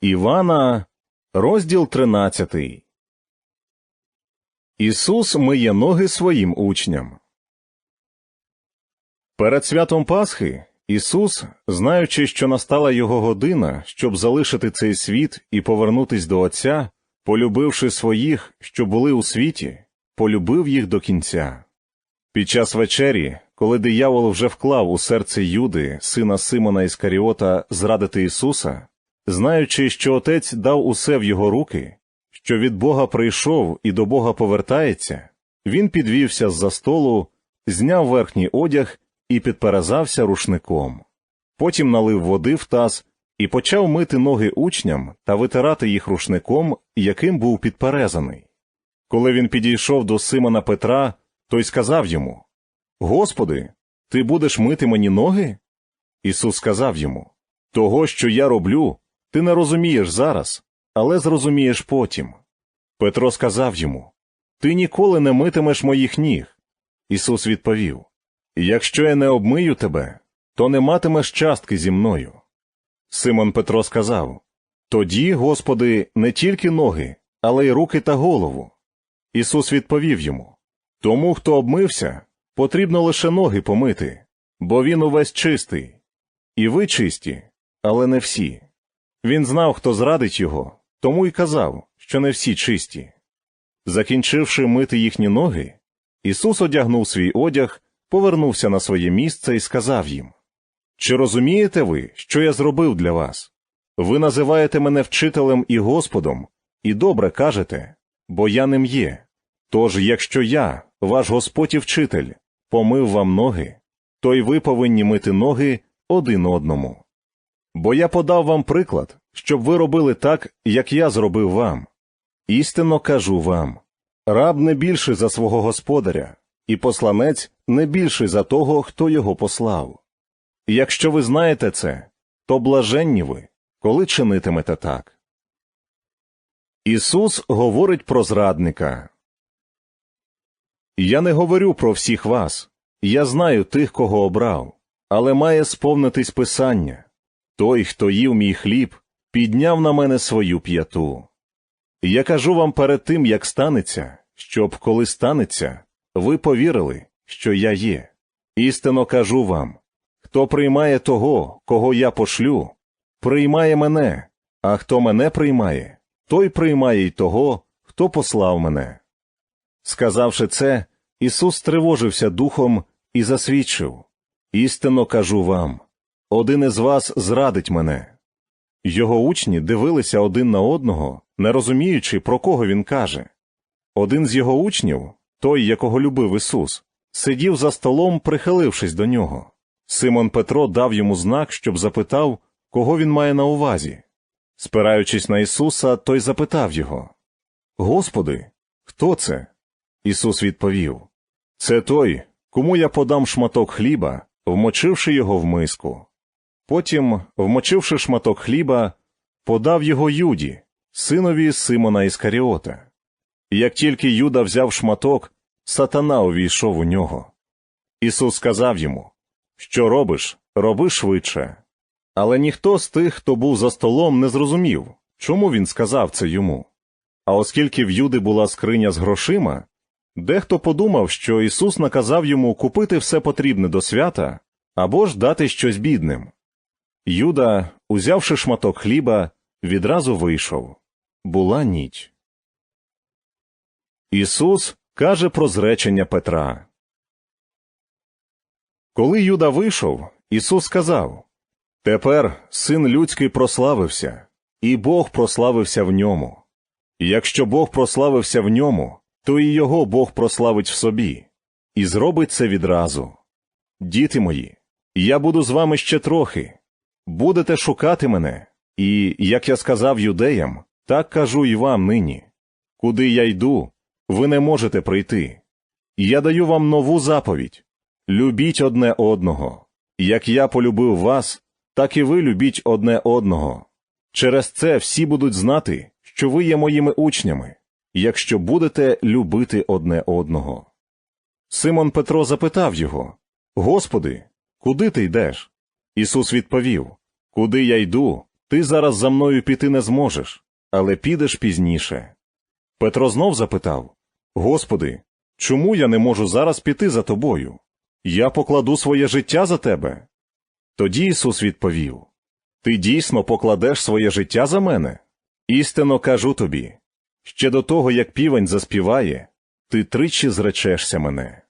Івана, розділ 13. Ісус миє ноги своїм учням. Перед святом Пасхи Ісус, знаючи, що настала його година, щоб залишити цей світ і повернутись до Отця, полюбивши своїх, що були у світі, полюбив їх до кінця. Під час вечері, коли диявол вже вклав у серце Юди, сина Симона Іскаріота, зрадити Ісуса, знаючи, що Отець дав усе в його руки, що від Бога прийшов і до Бога повертається, він підвівся з-за столу, зняв верхній одяг і підперезався рушником. Потім налив води в таз і почав мити ноги учням та витирати їх рушником, яким був підперезаний. Коли він підійшов до Симона Петра, той сказав йому Господи, ти будеш мити мені ноги? Ісус сказав йому Того, що я роблю, ти не розумієш зараз, але зрозумієш потім. Петро сказав йому Ти ніколи не митимеш моїх ніг. Ісус відповів Якщо я не обмию тебе, то не матимеш частки зі мною. Симон Петро сказав Тоді, Господи, не тільки ноги, але й руки та голову. Ісус відповів йому Тому, хто обмився, потрібно лише ноги помити, бо він увесь чистий. І ви чисті, але не всі. Він знав, хто зрадить його, тому й казав, що не всі чисті. Закінчивши мити їхні ноги, Ісус одягнув свій одяг, повернувся на своє місце і сказав їм Чи розумієте ви, що я зробив для вас? Ви називаєте мене вчителем і Господом, і добре кажете, бо я ним є. Тож, якщо я, ваш Господь і вчитель, помив вам ноги, то й ви повинні мити ноги один одному. Бо я подав вам приклад, щоб ви робили так, як я зробив вам. Істинно кажу вам раб не більший за свого господаря, і посланець не більший за того, хто його послав. Якщо ви знаєте це, то блаженні ви, коли чинитимете так. Ісус говорить про зрадника. Я не говорю про всіх вас. Я знаю тих, кого обрав, але має сповнитись Писання. Той, хто їв мій хліб, підняв на мене свою п'яту. Я кажу вам перед тим, як станеться, щоб, коли станеться, ви повірили, що я є. Істинно кажу вам хто приймає того, кого я пошлю, приймає мене, а хто мене приймає, той приймає й того, хто послав мене. Сказавши це, Ісус тривожився духом і засвідчив Істинно кажу вам один із вас зрадить мене. Його учні дивилися один на одного, не розуміючи, про кого він каже. Один з його учнів, той, якого любив Ісус, сидів за столом, прихилившись до нього. Симон Петро дав йому знак, щоб запитав, кого він має на увазі. Спираючись на Ісуса, той запитав його Господи, хто це? Ісус відповів Це той, кому я подам шматок хліба, вмочивши його в миску. Потім, вмочивши шматок хліба, подав його Юді, синові Симона Іскаріота. Як тільки Юда взяв шматок, сатана увійшов у нього. Ісус сказав йому Що робиш, роби швидше. Але ніхто з тих, хто був за столом, не зрозумів, чому він сказав це йому. А оскільки в Юди була скриня з грошима, дехто подумав, що Ісус наказав йому купити все потрібне до свята або ж дати щось бідним. Юда, узявши шматок хліба, відразу вийшов. Була ніч. Ісус каже про зречення Петра. Коли Юда вийшов, Ісус сказав Тепер син людський прославився, і Бог прославився в ньому. Якщо Бог прославився в ньому, то і його Бог прославить в собі, і зробить це відразу. Діти мої, я буду з вами ще трохи. Будете шукати мене, і, як я сказав юдеям, так кажу і вам нині. Куди я йду, ви не можете прийти. Я даю вам нову заповідь любіть одне одного. Як я полюбив вас, так і ви любіть одне одного. Через це всі будуть знати, що ви є моїми учнями, якщо будете любити одне одного. Симон Петро запитав його Господи, куди ти йдеш? Ісус відповів Куди я йду, Ти зараз за мною піти не зможеш, але підеш пізніше. Петро знов запитав Господи, чому я не можу зараз піти за тобою? Я покладу своє життя за тебе. Тоді Ісус відповів Ти дійсно покладеш своє життя за мене? Істинно кажу тобі ще до того, як півень заспіває, ти тричі зречешся мене.